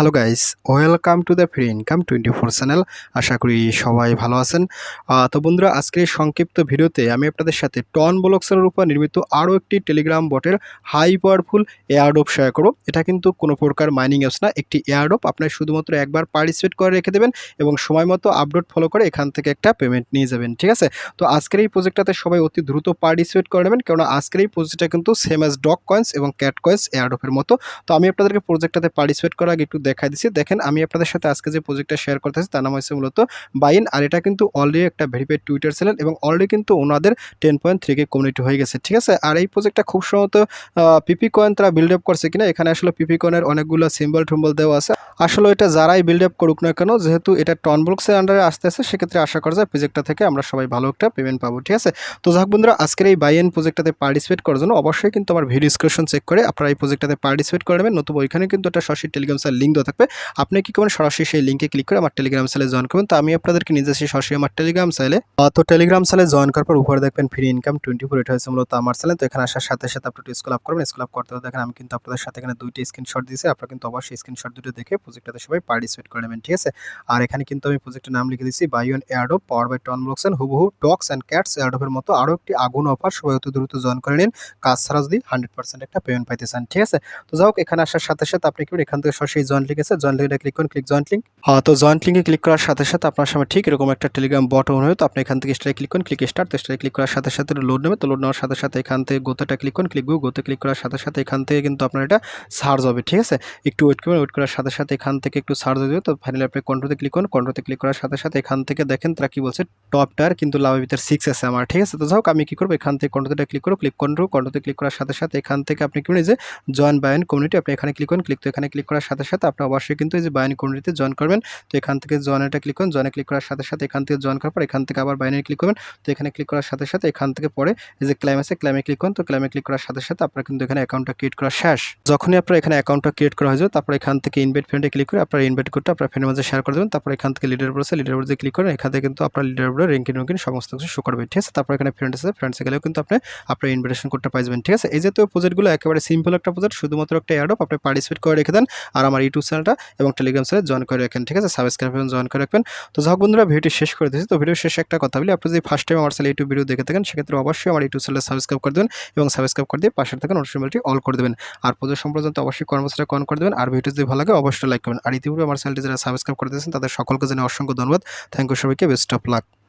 Hello guys welcome to the free income twenty four channel আশা করি সবাই ভালো আছেন। তো বন্ধুরা, আজকের সংক্ষিপ্ত ভিডিওতে আমি আপনাদের সাথে টন ব্লকসের উপর নির্মিত আরও একটি টেলিগ্রাম বটের হাই পাওয়ারফুল এয়ারডোপ শেয়ার করব। এটা কিন্তু কোনো প্রকার মাইনিং অ্যাপস না, একটি এয়ারডোপ আপনার শুধুমাত্র একবার পার্টিসিপেট করে রেখে দেবেন এবং সময় মতো আপডেট ফলো করে এখান থেকে একটা পেমেন্ট নিয়ে যাবেন, ঠিক আছে? তো আজকের এই প্রজেক্টটাতে সবাই অতি দ্রুত পার্টিসিপেট করে নেবেন, কেননা আজকের এই প্রজেক্টটা কিন্তু সেম অ্যাজ ডক কয়েন্স এবং ক্যাট কয়েন্স এয়ারডোপের মতো। তো আমি আপনাদেরকে প্রজেক্টটাতে পার্টিসিপেট করার আগে একটু দেখাই দিচ্ছি। দেখেন, আমি আপনাদের সাথে আজকে যে প্রজেক্টটা শেয়ার করতেছি, তার নাম হচ্ছে মূলত বাইন আর এটা কিন্তু অলরেডি একটা ভেরিফাইড টুইটার চ্যানেল এবং অলরেডি কিন্তু ওনাদের ten point three K community হয়ে গেছে, ঠিক আছে? আর এই প্রজেক্টটা খুব সম্ভবত পিপি কয়েন তারা বিল্ড আপ করছে কিনা, এখানে আসলে পিপি কয়েনের অনেকগুলো সিম্বল টুম্বল দেওয়া আছে। আসলে এটা যারাই বিল্ড আপ করুক না কেন, যেহেতু এটা টন ব্লকসের আন্ডারে আসতে আসে সেক্ষেত্রে আশা করা যায় প্রজেক্টটা থেকে আমরা সবাই ভালো একটা পেমেন্ট পাবো, ঠিক আছে? তো যাক বন্ধুরা, আজকের এই বাইএন প্রজেক্টটাতে পার্টিসিপেট করার জন্য অবশ্যই কিন্তু আমার ভিডিও ডিসক্রিপশন চেক করে আপনারা এই প্রজেক্টটাতে পার্টিসিপেট করে নেবেন, নতুবা ওইখানে কিন্তু একটা সরাসরি টেলিগ্রাম স্যার লিঙ্ক দেওয়া থাকবে। আপনি কি করবেন, সরাসরি সেই লিঙ্কে ক্লিক করে আমার টেলিগ্রাম চ্যানেলে জয়েন করবেন। তো আমি আপনাদেরকে নিজে সেই সরাসরি আমার টেলিগ্রাম চ্যানেলে তো টেলিগ্রাম চ্যানেলে জয়েন করার পর উপরে দেখবেন ফ্রি ইনকাম টোয়েন্টি ফোর এটা হচ্ছে মূলত আমার চ্যানেল তো এখানে আসার সাথে সাথে আপনি স্কুল আপ করবেন। স্কুল আপ করতে দেখেন আমি কিন্তু আপনাদের সাথে এখানে দুইটি স্ক্রিনশট দিয়েছি। আপনারা কিন্তু অবশ্যই স্ক্রিনশট দুটো দেখে প্রজেক্টটাতে সবাই পার্টিসিপেট করে নেবেন, ঠিক আছে? আর এখানে কিন্তু আমি প্রজেক্টের নাম লিখে দিয়েছি by on airdrop power by TON ব্লকসেন হুবহু ডগস অ্যান্ড ক্যাটস এয়ারডোপের মতো আরও একটি আগুন অফার, সবাই অত দ্রুত জয়েন করে নিন। কাজ ছাড়া যদি হান্ড্রেড পার্সেন্ট একটা পেমেন্ট পাইতে চান, ঠিক আছে? তো যাই হোক, এখানে আসার সাথে সাথে আপনি কি এখান থেকে সরাসরি জয়েন্ট লিঙ্ক আছে জয়েন্ট লিঙ্কটা ক্লিক করুন ক্লিক জয়েন্ট লিঙ্ক তো জয়েন্ট লিঙ্কে ক্লিক করার সাথে সাথে আপনার সামনে ঠিক এরকম একটা টেলিগ্রাম বটন হয় তো আপনি এখান থেকে স্টারে ক্লিক করুন ক্লিক স্টার্ট তো স্টারে ক্লিক করার সাথে সাথে লোড নেবে, তো লোড নেওয়ার সাথে সাথে এখান থেকে গোতেটা ক্লিক করুন ক্লিক গো গোতে ক্লিক করার সাথে সাথে এখান থেকে কিন্তু আপনার এটা সার্চ হবে, ঠিক আছে? একটু ওয়েট করবেন ওয়েট করার সাথে সাথে এখান থেকে একটু সার্চ হয়ে যাবে, তো ফাইনালি আপনি কন্ট্রোতে ক্লিক করুন কন্ট্রোতে ক্লিক করার সাথে সাথে এখান থেকে দেখেন তারা কি বলছে টপটার কিন্তু লাভের ভিতরে সিক্স আছে আমার, ঠিক আছে? তো যাই হোক, আমি কি করব, এখান থেকে কন্ট্রোতে ক্লিক করো ক্লিক কন্ট্রো কন্ট্রোতে ক্লিক করার সাথে সাথে এখান থেকে আপনি কি যে জয়েন বায়ন কমিউনিটি আপনি এখানে ক্লিক করুন ক্লিক তো এখানে ক্লিক করার সাথে সাথে আপনি অবশ্যই কিন্তু এই যে বায়ন কমিউনিটিতে জয়েন করবেন। তো এখান থেকে জয়েনটা ক্লিক করুন। জয়েনে ক্লিক করার সাথে সাথে এখান থেকে জয়েন করার পর এখান থেকে আবার বাইনে ক্লিক করবেন। তো এখানে ক্লিক করার সাথে সাথে এখান থেকে পরে এই যে ক্লাইম আছে ক্লাইমে ক্লিক করুন। তো ক্লাইমে ক্লিক করার সাথে সাথে আপনার কিন্তু এখানে অ্যাকাউন্টটা ক্রিয়েট করা শেষ। যখনই আপনার এখানে অ্যাকাউন্টটা ক্রিয়েট করা হয়ে যাবে, তারপর এখান থেকে ইনভাইট ফ্রেন্ডে ক্লিক করে আপনার ইনভাইট কোডটা আপনার ফ্রেন্ডের মাঝে শেয়ার করে দেবেন। তারপর এখান থেকে লিডার বোর্ড লিডার বোর্ডে ক্লিক করেন এখান থেকে কিন্তু আপনার লিডার বোর্ডে র্যাঙ্কিং র্যাঙ্কিং সমস্ত কিছু শো করবে। ঠিক আছে? তারপর এখানে ফ্রেন্ড আছে ফ্রেন্ডসে গেলেও কিন্তু আপনি আপনার ইনভিটেশন কোডটা যাবেন। ঠিক আছে? এই যে তো প্রজেক্টগুলো একেবারে সিম্পল একটা প্রজেক্ট শুধুমাত্র একটা অ্যাডপ আপনি পার্টিসিপেট করে রেখে দেন। আর আমার ইউটিউব চ্যানেলটা এবং টেলিগ্রাম চ্যানেল জয়েন করে রাখেন, ঠিক আছে? সাবস্ক্রাইব এবং জয়েন করে রাখবেন। তো যাই হোক বন্ধুরা, ভিডিওটি শেষ করে দিয়েছি। তো ভিডিও শেষে একটা কথা বলি। আপনি যদি ফার্স্ট টাইম আমার চ্যানেল ইউটিউব ভিডিও দেখে থাকেন, সেক্ষেত্রে অবশ্যই আমার ইউটিউব চ্যানেল সাবস্ক্রাইব করে দেবেন এবং সাবস্ক্রাইব করে দিয়ে পাশে থাকেন নোটিফিকেশনটি অল করে দেবেন। আর প্রজেক্ট সম্পর্কে অবশ্যই কর্মসূচিটা কন করে দেবেন। আর ভিডিও যদি ভালো লাগে, অবশ্যই লাইক করবেন। আর ইতিপূর্বে আমার চ্যানেলটি যারা সাবস্ক্রাইব করে দিয়েছেন, তাদের সকলকে জানিয়ে অসংখ্য ধন্যবাদ। থ্যাংক ইউ সবাইকে। Best of luck